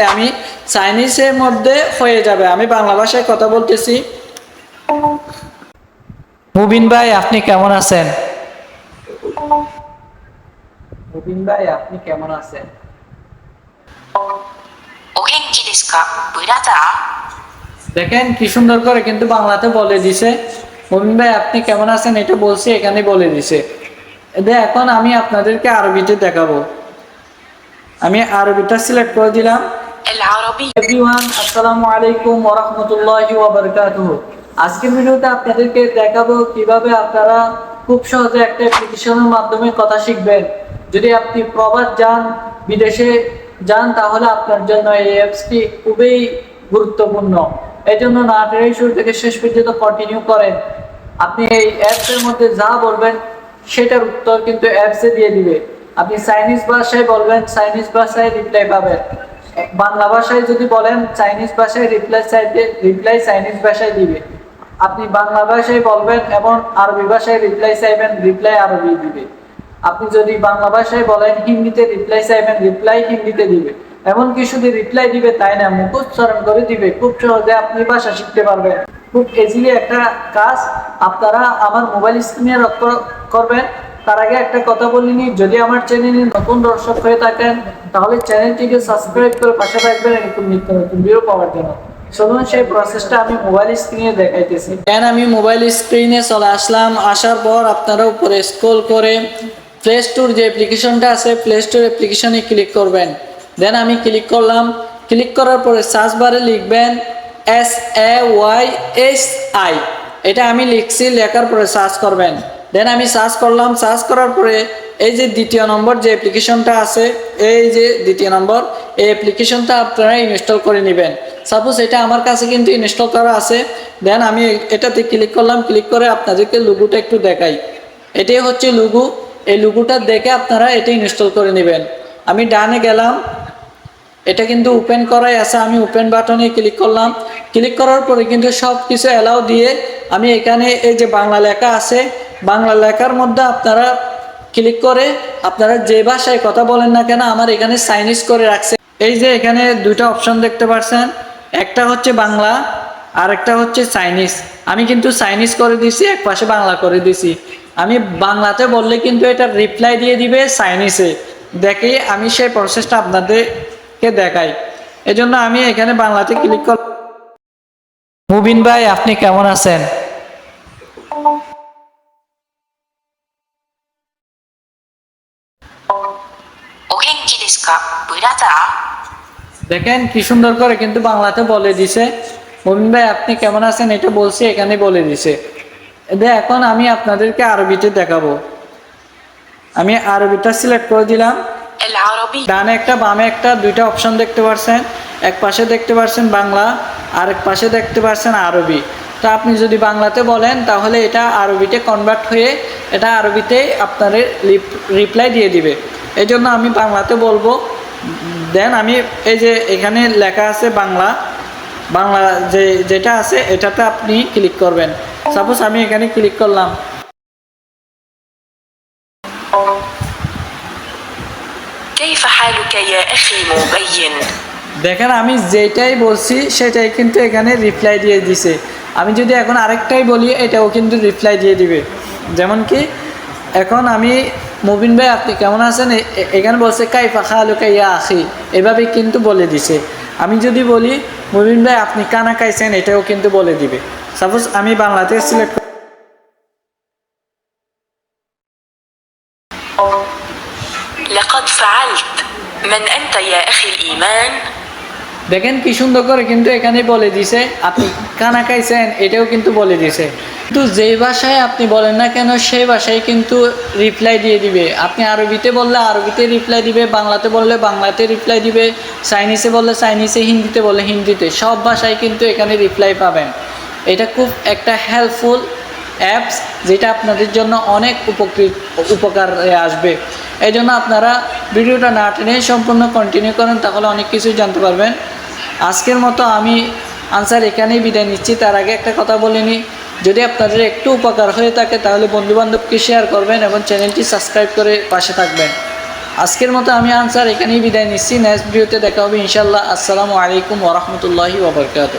আমি চাইনিজের মধ্যে হয়ে যাবে। আমি বাংলা ভাষায় কথা বলতেছি। মুবিন ভাই আপনি কেমন আছেন? মুবিন ভাই আপনি কেমন আছেন? দেখেন কি সুন্দর করে কিন্তু বাংলাতে বলে দিছে। মুবিন ভাই আপনি কেমন আছেন? এটা বলছি এখানে বলে দিছে। এখন আমি আপনাদেরকে আরবিতে দেখাবো। আমি আরবিটা সিলেক্ট করে দিলাম। العربي এভরিওয়ান আসসালামু আলাইকুম ওয়া রাহমাতুল্লাহি ওয়া বারাকাতুহু আজকের ভিডিওতে আপনাদেরকে দেখাবো কিভাবে আপনারা খুব সহজে একটা অ্যাপ্লিকেশনের মাধ্যমে কথা শিখবেন যদি আপনি প্রবাস যান বিদেশে যান তাহলে আপনার জন্য এই অ্যাপসটি খুবই গুরুত্বপূর্ণ এই জন্য না টেনে শুরু থেকে শেষ পর্যন্ত কন্টিনিউ করেন আপনি এই অ্যাপসের মধ্যে যা বলবেন সেটার উত্তর কিন্তু অ্যাপসে দিয়ে দিবে আপনি চাইনিজ ভাষায় বলবেন চাইনিজ ভাষায় রিপ্লাই পাবেন বাংলা ভাষায় যদি বলেন চাইনিজ ভাষায় রিপ্লাই চাইতে রিপ্লাই চাইনিজ ভাষায় দিবে। আপনি বাংলা ভাষায় বলবেন এবং আরবি ভাষায় রিপ্লাই চাইবেন রিপ্লাই আরবি দিবে। আপনি যদি বাংলা ভাষায় বলেন, হিন্দিতে রিপ্লাই চাইবেন রিপ্লাই হিন্দিতে দিবে। এমন এমনকি শুধু রিপ্লাই দিবে, তাই না? মুখোচ্চারণ করে দিবে। খুব সহজে আপনি ভাষা শিখতে পারবেন। খুব ইজিলি একটা কাজ আপনারা আমার মোবাইল স্ক্রিনে লক্ষ্য করবেন। তার আগে একটা কথা বলিনি যদি আমার চ্যানেলে নতুন দর্শক হয়ে থাকেন, তাহলে চ্যানেলটিকে সাবস্ক্রাইব করে পাশে থাকবেন, এরকম নিত্য নতুন ভিডিও পাওয়ার জন্য। চলুন সেই প্রসেসটা আমি মোবাইল স্ক্রিনে দেখাইতেছি। দেন আমি মোবাইল স্ক্রিনে চলে আসলাম। আসার পর আপনারা উপরে স্ক্রল করে প্লে স্টোর যে অ্যাপ্লিকেশনটা আছে প্লে স্টোর অ্যাপ্লিকেশনে ক্লিক করবেন। দেন আমি ক্লিক করলাম। ক্লিক করার পরে সার্চ বারে লিখবেন S A Y S I এটা আমি লিখছি, লেখার পরে সার্চ করবেন। দেন আমি সার্চ করলাম সার্চ করার পরে এই যে দ্বিতীয় নম্বর যে অ্যাপ্লিকেশনটা আছে, এই যে দ্বিতীয় নম্বর, এই অ্যাপ্লিকেশনটা আপনারা ইনস্টল করে নেবেন। সাপোজ এটা আমার কাছে কিন্তু ইনস্টল করা আছে দেন আমি এটাতে ক্লিক করলাম ক্লিক করে আপনাদেরকে লুগুটা একটু দেখাই। এটাই হচ্ছে লুগু এই লুগুটা দেখে আপনারা এটা ইনস্টল করে নেবেন। আমি ডানে গেলাম, এটা কিন্তু ওপেন করাই আছে, আমি ওপেন বাটনে ক্লিক করলাম। ক্লিক করার পরে কিন্তু সব কিছু অ্যালাউ দিয়ে আমি এখানে এই যে বাংলা লেখা আছে বাংলা লেখার মধ্যে আপনারা ক্লিক করে আপনারা যে ভাষায় কথা বলেন না কেন আমার এখানে চাইনিজ করে রাখছে। এই যে এখানে দুইটা অপশন দেখতে পাচ্ছেন একটা হচ্ছে বাংলা আর একটা হচ্ছে চাইনিজ আমি কিন্তু চাইনিজ করে দিছি এক পাশে বাংলা করে দিছি আমি বাংলাতে বললে কিন্তু এটা রিপ্লাই দিয়ে দিবে চাইনিজে দেখে আমি সেই প্রসেসটা আপনাদেরকে দেখাই। এজন্য আমি এখানে বাংলাতে ক্লিক কর মুবিন ভাই, আপনি কেমন আছেন? দেখেন কি সুন্দর করে কিন্তু বাংলাতে বলে দিছে। মমিন ভাই আপনি কেমন আছেন? এটা বলছি এখানে বলে দিছে। দে এখন আমি আপনাদেরকে আরবিতে দেখাবো। আমি আরবিটা সিলেক্ট করে দিলাম। ডানে একটা বামে একটা দুইটা অপশন দেখতে পাচ্ছেন এক পাশে দেখতে পাচ্ছেন বাংলা আর এক পাশে দেখতে পাচ্ছেন আরবি। তো আপনি যদি বাংলাতে বলেন তাহলে এটা আরবিতে কনভার্ট হয়ে এটা আরবিতে আপনাদের রিপ্লাই দিয়ে দিবে। এই জন্য আমি বাংলাতে বলব। দেন আমি এই যে এখানে লেখা আছে বাংলা। বাংলা যে যেটা আছে এটাতে আপনি ক্লিক করবেন। সাপোজ আমি এখানে ক্লিক করলাম। দেখেন আমি যেটাই বলছি সেটাই কিন্তু এখানে রিপ্লাই দিয়ে দিছে। আমি যদি এখন আরেকটাই বলি এটাও কিন্তু রিপ্লাই দিয়ে দিবে। যেমন কি এখন আমি মুবিন ভাই আপনি কেমন আছেন? এখানে বলছে কাইফা খালুকা ইয়া আখি? এভাবে কিন্তু বলে দিছে। আমি যদি বলি মুবিন ভাই আপনি কানা খাইছেন? এটাও কিন্তু বলে দিবে। সাপোজ আমি বাংলাতে সিলেক্ট দেখেন কি সুন্দর করে কিন্তু এখানে বলে দিছে আপনি কানা খাইছেন? এটাও কিন্তু বলে দিছে। কিন্তু যেই ভাষায় আপনি বলেন না কেন, সেই ভাষায় কিন্তু রিপ্লাই দিয়ে দিবে। আপনি আরবিতে বললে আরবিতে রিপ্লাই দিবে, বাংলাতে বললে বাংলাতে রিপ্লাই দিবে চাইনিজে বললে চাইনিজে হিন্দিতে বললে হিন্দিতে। সব ভাষায় কিন্তু এখানে রিপ্লাই পাবেন। এটা খুব একটা হেল্পফুল অ্যাপস যেটা আপনাদের জন্য অনেক উপকৃত, উপকার আসবে। এই জন্য আপনারা ভিডিওটা না টেনে সম্পূর্ণ কন্টিনিউ করেন, তাহলে অনেক কিছু জানতে পারবেন। আজকের মতো আমি আনসার এখানেই বিদায় নিচ্ছি। তার আগে একটা কথা বলে নিই। যদি আপনাদের একটু উপকার হয়ে থাকে, তাহলে বন্ধুবান্ধবকে শেয়ার করবেন এবং চ্যানেলটি সাবস্ক্রাইব করে পাশে থাকবেন। আজকের মতো আমি আনসার এখানেই বিদায় নিচ্ছি। নেক্সট ভিডিওতে দেখা হবে ইনশাল্লাহ আসসালামু আলাইকুম ওরহমতুল্লাহি ওবরকাত